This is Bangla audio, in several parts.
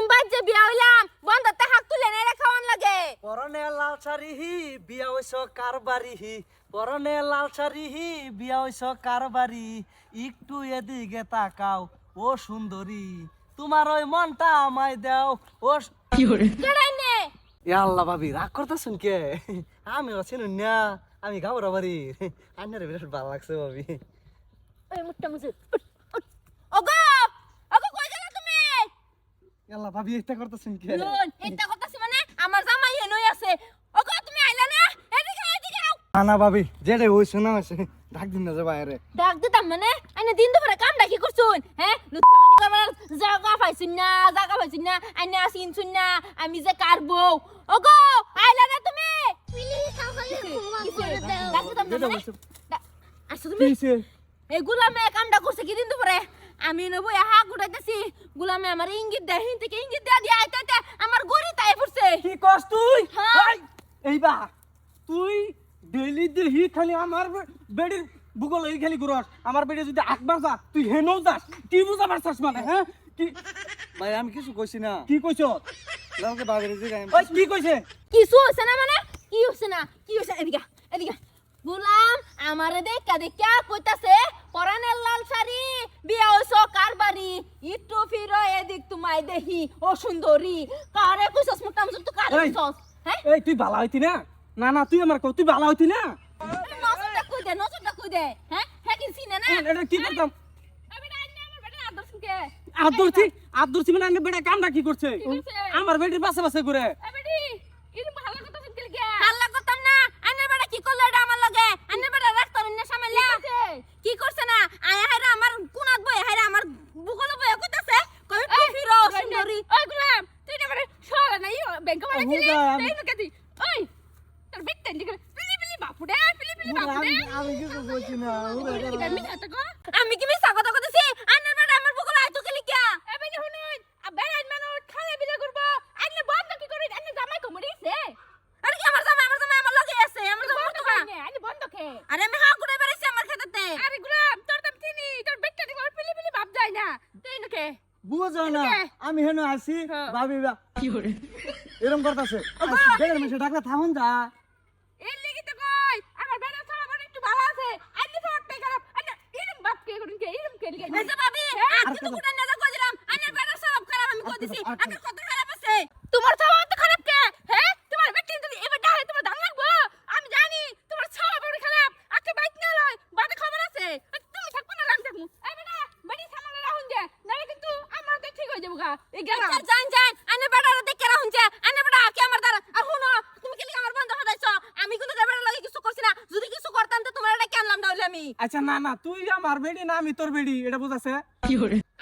এরম বাজে বিয়া হইলাম বন্ধতে হাত তুলে নেড়ে খাওয়ান লাগে। পরনে লাল শাড়ি হি বিয়া হইছ কার হি পরনে লাল শাড়ি হি বিয়া হইছ কার বাড়ি একটু এদিকে তাকাও ও সুন্দরী। তোমার ওই মনটা আমায় দাও ও স- কেডাই নে? এ আল্লাহ ভাবি রাগ করতেছেন কে? আমি আছেন না আমি গাবরা বাড়ি আন্নারে বিরাট ভালো লাগছে ভাবি। ওই মুটটা মুছে ওগো ওগো কই গেলা তুমি এ আল্লাহ ভাবি এটা করতেছেন কে? লোন এটা কথাছি মানে আমার জামাই হেনই আছে। ওগো তুমি আইলা না? এদিকে এদিকে আও। না ভাবি যেটা হইছে না হইছে ডাক দিন না যে বাইরে। ডাক দিতাম মানে? আইনে দিন দুপুরে কামটা কি করছুন? হ্যাঁ লুচ্চামানি করবার জায়গা পাইছুন না জায়গা পাইছুন না আইনে আসিন শুন না আমি যে কারবো ওগো আইলা না তুমি? কিসে? ডাক দিতাম না যেটা মানে? আসছো তুমি? গুলামে কামটা করছে কি দিন দুপুরে? আমি নেব হা গুটাইতেছি গুলামে আমার ইঙ্গিত দেয় হিন থেকে ইঙ্গিত দেয়া দিয়ে আইতে আইতে আমার গড়ি তাই পড়ছে কি কস তুই? হ্যাঁ। এই, এইবা তুই ডেইলি দেহি খালি আমার বেডির ভূগোল এই খালি ঘুরস। আমার বেডি যদি একবার যা তুই হেনও যাস। কি বুঝা পারছাস মানে হ্যাঁ? কি ভাই আমি কিছু কইছি না। কি কইছ? লালকে বাগের যে ওই কি কইছে? কিছু হচ্ছে না মানে? কি হচ্ছে না? কি হচ্ছে এদিকে এদিকে গুলাম আমারে দেখা দেখা কইতাছে পরানের লাল শাড়ি। বিয়া হইছ কার বাড়ি? ফিরো এদিক তোমায় দেহি ও সুন্দরী। কারে কইছস মোটা তো কারে কইছস? হ্যাঁ? এই তুই ভালো হইতি না? না না তুই আমার কও তুই ভালো হইতি না? নজরটা কই দে নজরটা কই দে হ্যাঁ? হ্যাঁ কি চিনে না? এটা কি করতাম? আমার বেটা। আদর্শ আদরছি মানে আমি বেটা কামটা কি করছে? আমার বেডির পাশে পাশে ঘুরে এই বেটি ইনি ভালো কথা শুনতে কে হাল্লা করতাম না আইনের বেটা কি করল এটা আমার লগে আইনের বেটা রাখতাম না সামনে কি করছে না আয়া হারা আমার কুনাত বই হারা আমার বুকল বই কইতাছে কই তুই ফিরো সুন্দরী ওই গুলাম তুই না মানে সরা নাই ব্যাংক মানে হুদা, দিলি আমি- এই নকে দি ওই তোর বিট্টেন দিকে পিলি পিলি বাপুডে পিলি পিলি বাপুডে আমি কিছু কইছি না আমি কি মিছা কথা কইতেছি আইনের বেটা আমার বুকল আইতো কি লিখা এ বেটি হুনুন বেড়াইন মানুষ খালে বিলে করব আইনে বন্ধ কি করে আইনে জামাই কমড়িছে আরে কি আমার জামাই আমার জামাই আমার লগে আছে আমার জামাই বন্ধ খা আইনে বন্ধ খে আরে আমি হা করে বেরাইছি আমার খেতেতে আরে গুলাম তোর তো চিনি তোর বেটটা দিকে পিলি পিলি ভাব যায় না তুই নকে বুঝো না। আমি হেন আসি হ্যাঁ। ভাবি বা এরকম করতেছে। বেড়ের মেশে ডাকলে থাকুন যা। এর লাগি তো কই? আমার বেটা ছাড়া আমার একটু ভালো আছে। আইনে তো একটা খারাপ আইনে এরম বাপ কে করুন কে এরম কে লিগে? এই যে ভাবি আজকে তো কুটা না কই দিলাম আইনে বেটা সব খারাপ আমি কই দিছি আচ্ছা, আগে কত খারাপ আছে? তোমার স্বভাব তো খারাপ কে? হ্যাঁ তোমার বেটি যদি এবার ডালে তোমার দাম লাগবো? আমি জানি তোমার স্বভাব বড় খারাপ। আজকে বাইক না লয় বাদে খবর আছে। তুমি থাকব না লাগ থাকব এই বেটা বেটি সামনে রাহুন যে নালে কিন্তু আমার তো ঠিক হয়ে যাব গা। এই গেলাম জান জান আইনে বেটা দেখে রাহুন যে আইনে বেটা কি আমার দ্বারা আর হুনো তুমি কি লিগে আমার বন্ধ হদাইছো আমি কিন্তু বেটা লাগে কিছু করছি না যদি কিছু করতাম তো তোমার এটা কেমন তাহলে আমি আচ্ছা না না তুই আমার বেডি না আমি তোর বেডি এটা বুঝাছে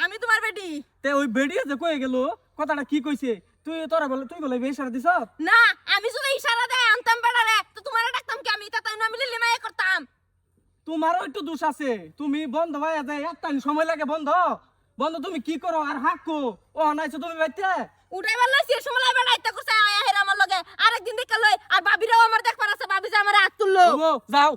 আমি তোমার বেটি তে ওই বেডি যে কয়ে গেল? কথাটা কি কইছে? তুই তোরা বলে তুই বলে বেসারা দিছ? না আমি যদি ইশারা দেয় আনতাম বেড়ারে। তো তোমার ডাকতাম কি আমি? তা তাই না মিলে লিমায়ে করতাম। তোমারও একটু দোষ আছে। তুমি বন্ধ হয়ে যায় একটা সময় লাগে বন্ধ। বন্ধ তুমি কি করো? আর হাক্কো ও নাইছো তুমি বাইতে। উঠাই পারলে সে সময় বেড়া ইত্যা করছে আয়া হেরা আমার লগে। আরেকদিন দেখে লই আর ভাবিরাও আমার দেখবার আছে ভাবি যে আমার হাত তুললো। যাও।